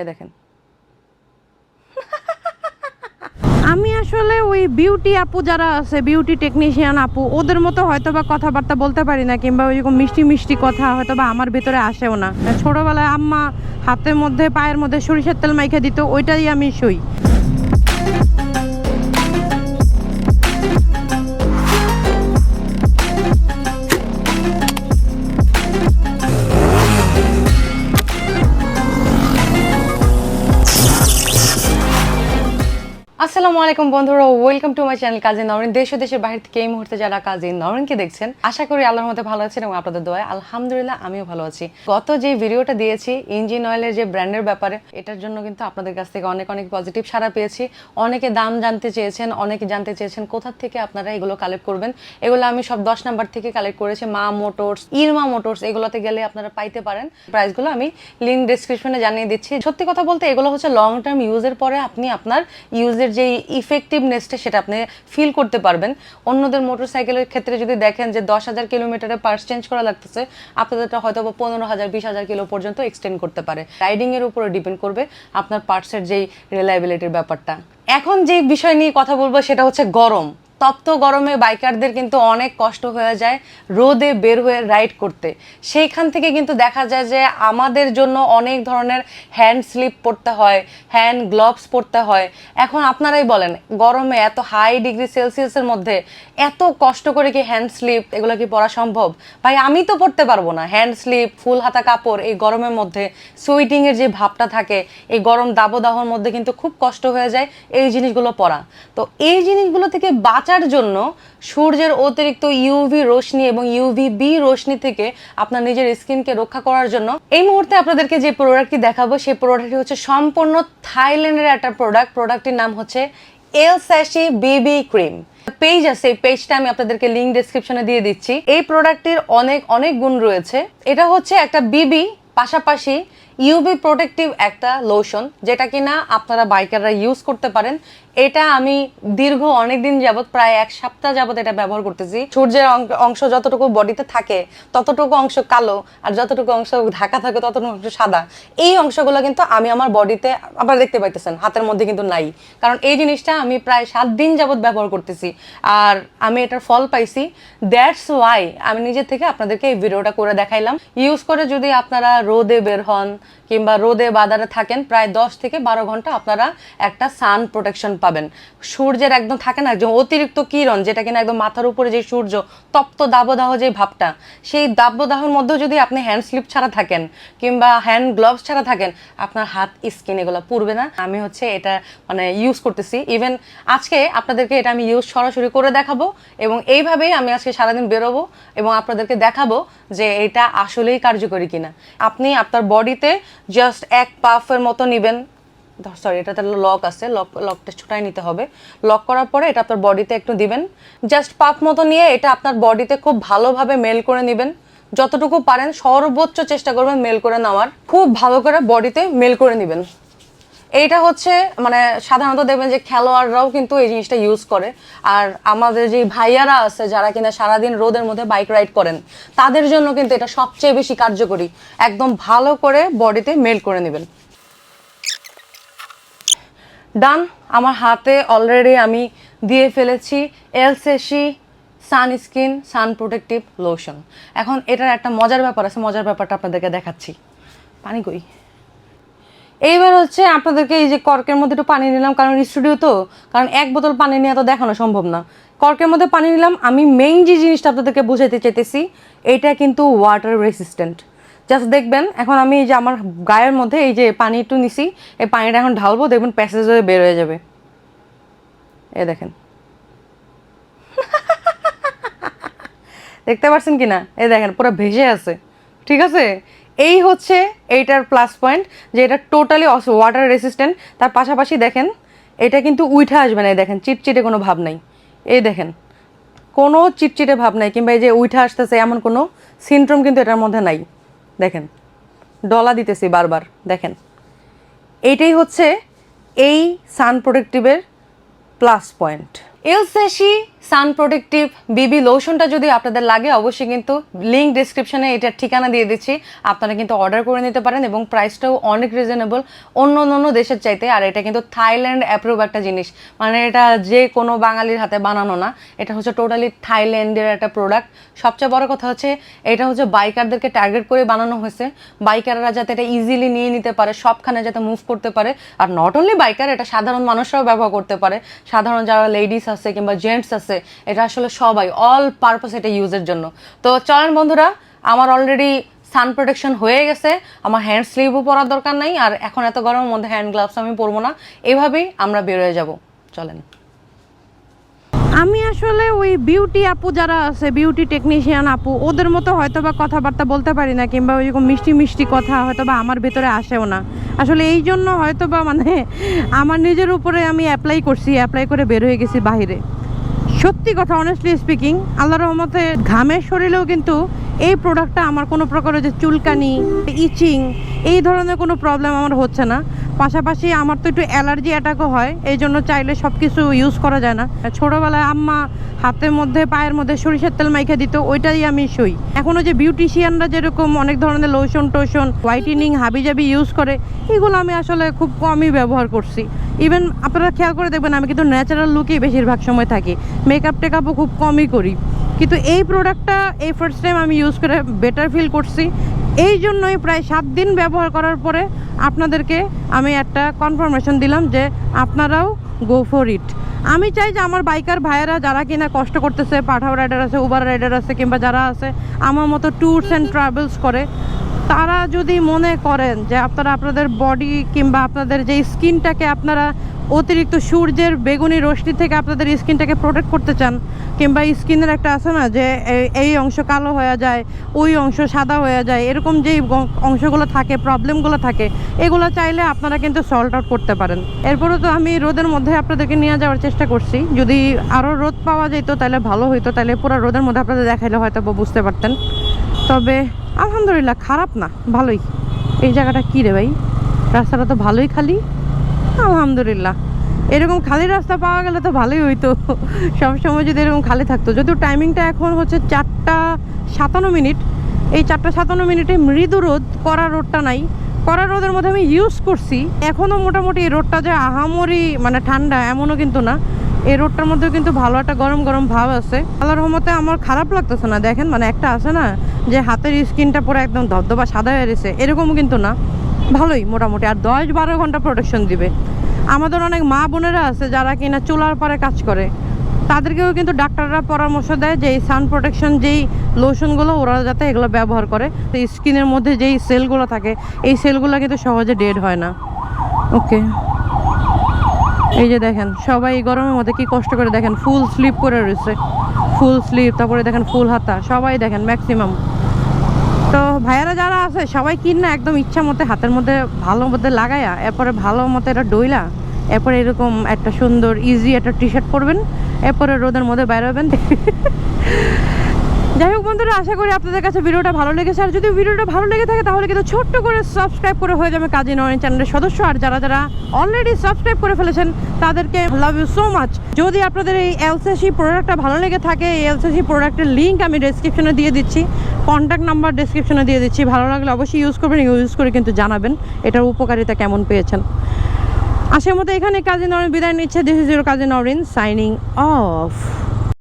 এ দেখেন। আমি আসলে ওই বিউটি আপু যারা আছে বিউটি টেকনিশিয়ান আপু, ওদের মতো হয়তো বা কথাবার্তা বলতে পারি না, কিংবা ওইরকম মিষ্টি মিষ্টি কথা হয়তো বা আমার ভেতরে আসেও না। ছোটবেলায় আম্মা হাতের মধ্যে, পায়ের মধ্যে সরিষার তেল মাইখে দিত, ওইটাই আমি শুই আসসালামু আলাইকুম বন্ধুরা welcome to my channel Kazi Naren দেশ ও দেশের বাইরে থেকে এই মুহূর্তে যারা কাজী নরেনকে দেখছেন, আশা করি আল্লাহর মধ্যে ভালো আছেন এবং আপনাদের দোয়ায় আলহামদুলিল্লাহ আমিও ভালো আছি। গত যে ভিডিওটা দিয়েছি, ইঞ্জিন অয়েলের যে ব্র্যান্ডের ব্যাপারে, এটার জন্য কিন্তু আপনাদের কাছ থেকে অনেক অনেক পজিটিভ সাড়া পেয়েছি। অনেকে দাম জানতে চেয়েছেন, অনেকে জানতে চেয়েছেন কোথা থেকে আপনারা এগুলো কালেক্ট করবেন। এগুলো আমি সব দশ নাম্বার থেকে কালেক্ট করেছি, মা মোটরস ইরমা মোটরস এগুলোতে গেলে আপনারা পাইতে পারেন। প্রাইসগুলো আমি লিঙ্ক ডিসক্রিপশনে জানিয়ে দিচ্ছি। সত্যি কথা বলতে এগুলো হচ্ছে লং টার্ম ইউজের পরে আপনি আপনার ইউজের যে ইফেক্টিভনেসটা সেটা আপনি ফিল করতে পারবেন। অন্যদের মোটরসাইকেলের ক্ষেত্রে যদি দেখেন যে দশ হাজার কিলোমিটারে পার্স চেঞ্জ করা লাগতেছে, আপনাদেরটা হয়তো বা পনেরো হাজার, বিশ হাজার কিলো পর্যন্ত এক্সটেন্ড করতে পারে। রাইডিংয়ের উপরে ডিপেন্ড করবে আপনার পার্টসের যেই রিলায়েবিলিটির ব্যাপারটা। এখন যে বিষয় নিয়ে কথা বলব সেটা হচ্ছে গরম। তপ্ত গরমে বাইকারদের কিন্তু অনেক কষ্ট হয়ে যায় রোদে বের হয়ে রাইড করতে। সেইখান থেকে কিন্তু দেখা যায় যে আমাদের জন্য অনেক ধরনের হ্যান্ড স্লিপ পরতে হয়, হ্যান্ড গ্লোভস পরতে হয়। এখন আপনারাই বলেন, গরমে এত হাই ডিগ্রি সেলসিয়াসের মধ্যে এত কষ্ট করে কি হ্যান্ড স্লিপ এগুলো কি পরা সম্ভব? ভাই, আমি তো পরতে পারব না। হ্যান্ড স্লিপ, ফুল হাতা কাপড় এই গরমের মধ্যে সুইটিংয়ের যে ভাবটা থাকে, এই গরম দাবদাহর মধ্যে কিন্তু খুব কষ্ট হয়ে যায় এই জিনিসগুলো পরা। তো এই জিনিসগুলো থেকে বাঁচার জন্য সূর্যের অতিরিক্ত ইউভি রোশনি এবং ইউভি বি রোশনি থেকে আপনার নিজের স্কিনকে রক্ষা করার জন্য এই মুহূর্তে আপনাদেরকে যে প্রোডাক্টটি দেখাবো, সেই প্রোডাক্টটি হচ্ছে সম্পূর্ণ থাইল্যান্ডের একটা প্রোডাক্ট প্রোডাক্টটির নাম হচ্ছে এল স্যাশি বিবি ক্রিম পেজ আছে, এই পেজটা আমি আপনাদেরকে লিঙ্ক ডেসক্রিপশনে দিয়ে দিচ্ছি। এই প্রোডাক্টটির অনেক অনেক গুণ রয়েছে। এটা হচ্ছে একটা বিবি পাশাপাশি ইউবি প্রোটেক্টিভ একটা লোশন যেটা কিনা আপনারা বাইকাররা ইউজ করতে পারেন। এটা আমি দীর্ঘ অনেক দিন যাবত প্রায় এক সপ্তাহ যাবৎ এটা ব্যবহার করতেছি। সূর্যের অংশ যতটুকু বডিতে থাকে, ততটুকু অংশ কালো, আর যতটুকু অংশ ঢাকা থাকে, ততটুকু অংশ সাদা। এই অংশগুলো কিন্তু আমি আমার বডিতে আপনারা দেখতে পাইতেছেন, হাতের মধ্যে কিন্তু নাই। কারণ এই জিনিসটা আমি প্রায় সাত দিন যাবৎ ব্যবহার করতেছি, আর আমি এটার ফল পাইছি। দ্যাটস ওয়াই আমি নিজে থেকে আপনাদেরকে এই ভিডিওটা করে দেখাইলাম। ইউজ করে যদি আপনারা রোদে বের হন কিংবা রোদে বাজারে থাকেন, প্রায় দশ থেকে বারো ঘণ্টা আপনারা একটা সান প্রোটেকশন পাবেন। সূর্যের একদম থাকে না, একদম অতিরিক্ত কিরণ, যেটা কিনা একদম মাথার উপরে যে সূর্য, তপ্ত দাবদাহ যে ভাবটা, সেই দাবদাহর মধ্যেও যদি আপনি হ্যান্ড স্লিপ ছাড়া থাকেন কিংবা হ্যান্ড গ্লোভস ছাড়া থাকেন, আপনার হাত স্কিন এগুলো পুড়বে না। আমি হচ্ছে এটা মানে ইউজ করতেছি। ইভেন আজকে আপনাদেরকে এটা আমি ইউজ সরাসরি করে দেখাবো এবং এইভাবেই আমি আজকে সারাদিন বেরোবো এবং আপনাদেরকে দেখাবো যে এটা আসলেই কার্যকরী কিনা। আপনি আপনার বডিতে জাস্ট এক পাফের মতো নেবেন সরি এটাতে লক আছে লক লকটা ছোটাই নিতে হবে। লক করার পরে এটা আপনার বডিতে একটু দিবেন। জাস্ট পাফ মতো নিয়ে এটা আপনার বডিতে খুব ভালোভাবে মেল করে নেবেন। যতটুকু পারেন, সর্বোচ্চ চেষ্টা করবেন মেল করে নেওয়ার। খুব ভালো করে বডিতে মেল করে নেবেন। এইটা হচ্ছে মানে সাধারণত দেখবেন যে খেলোয়াড়রাও কিন্তু এই জিনিসটা ইউজ করে। আর আমাদের যে ভাইয়ারা আছে, যারা কিনা সারাদিন রোদের মধ্যে বাইক রাইড করেন, তাদের জন্য কিন্তু এটা সবচেয়ে বেশি কার্যকরী। একদম ভালো করে বডিতে মেল করে নেবেন। ডান আমার হাতে অলরেডি আমি দিয়ে ফেলেছি এলসেসি sun skin sun protective lotion এখন এটার একটা মজার ব্যাপার আছে, মজার ব্যাপারটা আপনাদেরকে দেখাচ্ছি। পানি কই? এইবার হচ্ছে আপনাদেরকে এই যে কর্কের মধ্যে একটু পানি নিলাম, কারণ স্টুডিও তো, কারণ এক বোতল পানি নিয়ে তো দেখানো সম্ভব না। কর্কের মধ্যে পানি নিলাম, আমি মেইন যে জিনিসটা আপনাদেরকে বোঝাতে চাইতেছি, এটা কিন্তু ওয়াটার রেসিস্ট্যান্ট জাস্ট দেখবেন, এখন আমি এই যে আমার গায়ের মধ্যে এই যে পানি একটু নিছি, এই পানিটা এখন ঢালবো, দেখবেন প্যাসেজ হয়ে বের হয়ে যাবে। এ দেখেন। দেখতে পাচ্ছেন কি না এই দেখেন, পুরো ভেসে আছে। ঠিক আছে? এই হচ্ছে এইটার প্লাস পয়েন্ট যে এটা টোটালি অস ওয়াটার রেসিস্ট্যান্ট তার পাশাপাশি দেখেন, এটা কিন্তু উইঠা আসবে না দেখেন, চিটচিটে কোনো ভাব নাই। এই দেখেন, কোনো চিটচিটে ভাব নাই, কিংবা এই যে উইঠা আসতেছে, এমন কোনো সিনড্রোম কিন্তু এটার মধ্যে নাই। দেখেন, ডলা দিতেছি বারবার, দেখেন। এইটাই হচ্ছে এই সান প্রোটেক্টিভের প্লাস পয়েন্ট এলসেসি সান প্রোটেক্টিভ বিবি লোশনটা যদি আপনাদের লাগে, অবশ্যই কিন্তু লিঙ্ক ডিসক্রিপশনে এটার ঠিকানা দিয়ে দিচ্ছি। আপনারা কিন্তু অর্ডার করে নিতে পারেন এবং প্রাইসটাও অনেক রিজনেবল অন্য অন্য দেশের চাইতে, আর এটা কিন্তু থাইল্যান্ড অ্যাপ্রুভ একটা জিনিস। মানে এটা যে কোনো বাঙালির হাতে বানানো না, এটা হচ্ছে টোটালি থাইল্যান্ডের একটা প্রোডাক্ট সবচেয়ে বড় কথা হচ্ছে, এটা হচ্ছে বাইকারদেরকে টার্গেট করে বানানো হয়েছে। বাইকাররা যাতে এটা ইজিলি নিয়ে নিতে পারে, সবখানে যাতে মুভ করতে পারে। আর নট অনলি বাইকার এটা সাধারণ মানুষরাও ব্যবহার করতে পারে। সাধারণ যারা লেডিস আছে কিংবা জেন্টস আছে এটা আসলে সবাই অল পারপাস এটা ইউজের জন্য। তো চলেন বন্ধুরা, আমার অলরেডি সান প্রোটেকশন হয়ে গেছে, আমার হ্যান্ড স্লিভও পরার দরকার নাই, আর এখন এত গরমের মধ্যে হ্যান্ড গ্লাভস আমি পরবো না, এভাবেই আমরা বেরোয় যাব। চলেন। আমি আসলে ওই বিউটি আপু যারা আছে বিউটি টেকনিশিয়ান আপু, ওদের মতো হয়তো বা কথাবার্তা বলতে পারি না, কিংবা ওইরকম মিষ্টি মিষ্টি কথা হয়তো বা আমার ভেতরে আসেও না। আসলে এই জন্য হয়তো বা মানে আমার নিজের উপরে আমি অ্যাপ্লাই করছি অ্যাপ্লাই করে বের হয়ে গেছি বাইরে সত্যি কথা অনেস্টলি স্পিকিং আল্লাহ রহমতে ঘামের শরীরেও কিন্তু এই প্রোডাক্টটা আমার কোনো প্রকারের যে চুলকানি ইচিং এই ধরনের কোনো প্রবলেম আমার হচ্ছে না। পাশাপাশি আমার তো একটু অ্যালার্জি অ্যাটাকও হয়, এই জন্য চাইলে সব কিছু ইউজ করা যায় না। ছোটোবেলায় আম্মা হাতের মধ্যে, পায়ের মধ্যে সরিষার তেল মাইখা দিত, ওইটাই আমি সই। এখনও যে বিউটিশিয়ানরা যেরকম অনেক ধরনের লোশন টোশন হোয়াইটেনিং হাবিজাবি ইউজ করে, এগুলো আমি আসলে খুব কমই ব্যবহার করছি। ইভেন আপনারা খেয়াল করে দেখবেন, আমি কিন্তু ন্যাচারাল লুকেই বেশিরভাগ সময় থাকি। মেকআপ টেকআপও খুব কমই করি। কিন্তু এই প্রোডাক্টটা এই ফার্স্ট টাইম আমি ইউজ করে বেটার ফিল করছি। এই জন্যই প্রায় সাত দিন ব্যবহার করার পরে আপনাদেরকে আমি একটা কনফার্মেশন দিলাম যে আপনারাও গো ফর ইট আমি চাই যে আমার বাইকার ভাইয়েরা যারা কিনা কষ্ট করতেছে, পাঠাও রাইডার আছে উবার রাইডার আছে কিংবা যারা আছে, আমার মতো ট্যুরস অ্যান্ড ট্রাভেলস করে তারা যদি মনে করেন যে আপনারা আপনাদের বডি কিংবা আপনাদের যে স্কিনটাকে আপনারা অতিরিক্ত সূর্যের বেগুনি রশ্মি থেকে আপনাদের স্কিনটাকে প্রোটেক্ট করতে চান, কিংবা স্কিনের একটা আছে না যে এই- অংশ কালো হয়ে যায়, ওই অংশ সাদা হয়ে যায়, এরকম যেই অংশগুলো থাকে প্রবলেমগুলো থাকে, এগুলো চাইলে আপনারা কিন্তু সল্ট আউট করতে পারেন। এরপরে তো আমি রোদের মধ্যে আপনাদেরকে নিয়ে যাওয়ার চেষ্টা করছি। যদি আরও রোদ পাওয়া যেত তাহলে ভালো হইতো, তাহলে পুরো রোদের মধ্যে আপনাদের দেখাইলে হয়তো বুঝতে পারতেন। তবে আলহামদুলিল্লাহ, খারাপ না, ভালোই। এই জায়গাটা কী রে ভাই? রাস্তাটা তো ভালোই খালি। আলহামদুলিল্লাহ। এরকম খালি রাস্তা পাওয়া গেলে তো ভালোই হইতো। সবসময় যদি এরকম খালি থাকতো। যদিও টাইমিংটা এখন হচ্ছে চারটা সাতান্ন মিনিট, এই চারটা সাতান্ন মিনিটে মৃদু রোদ, কড়া রোডটা নাই। কড়া রোদের মধ্যে আমি ইউজ করছি। এখনও মোটামুটি এই রোদটা যে আহামরি মানে ঠান্ডা, এমনও কিন্তু না। এই রোডটার মধ্যেও কিন্তু ভালো একটা গরম গরম ভাব আছে। আল্লাহর রহমতে আমার খারাপ লাগতেছে না। দেখেন মানে একটা আছে না যে হাতের স্কিনটা পুরো একদম ধবধবা সাদা হয়ে গেছে, এরকমও কিন্তু না। ভালোই মোটামুটি, আর দশ বারো ঘণ্টা প্রোটেকশন দিবে। আমাদের অনেক মা বোনেরা আছে যারা কিনা চুলার পরে কাজ করে। তাদেরকেও কিন্তু ডাক্তাররা পরামর্শ দেয় যে এই সান প্রোটেকশন যেই লোশনগুলো ওরা যাতে এগুলো ব্যবহার করে। তো স্কিনের মধ্যে যেই সেলগুলো থাকে, এই সেলগুলো কিন্তু সহজে ডেড হয় না। ওকে এই যে দেখেন, সবাই এই গরমের মধ্যে কি কষ্ট করে দেখেন ফুল স্লিপ করে রয়েছে। ফুল স্লিপ তারপরে দেখেন ফুল হাতা, সবাই দেখেন ম্যাক্সিমাম তো ভাইয়ারা যারা আছে, সবাই কিনা একদম ইচ্ছা মতো, হাতের মধ্যে, ভালো মধ্যে লাগাইয়া এরপরে ভালো মতো এটা ডইলা, এরপরে এরকম একটা সুন্দর ইজি একটা টি শার্ট পরবেন, এরপরে রোদের মধ্যে বেরোবেন যাই হোক বন্ধুরা, আশা করি আপনাদের কাছে ভিডিওটা ভালো লেগেছে। আর যদি ভিডিওটা ভালো লেগে থাকে, তাহলে কিন্তু ছোট্ট করে সাবস্ক্রাইব করে হয়ে যাবে কাজী নয়ন চ্যানেলের সদস্য। আর যারা যারা অলরেডি সাবস্ক্রাইব করে ফেলেছেন, তাদেরকে লাভ ইউ সো মাচ যদি আপনাদের এই এলসিসি প্রোডাক্টটা ভালো লেগে থাকে, এই এলসিসি প্রোডাক্টের লিঙ্ক আমি ডেসক্রিপশনে দিয়ে দিচ্ছি। কন্ট্যাক্ট নাম্বার ডেসক্রিপশনে দিয়ে দিচ্ছি। ভালো লাগলে অবশ্যই ইউজ করবেন ইউজ করে কিন্তু জানাবেন, এটার উপকারিতা কেমন পেয়েছেন। আসার মতো এখানে কাজী নরেন বিদায় নিচ্ছে। This is your Kazi Naren signing off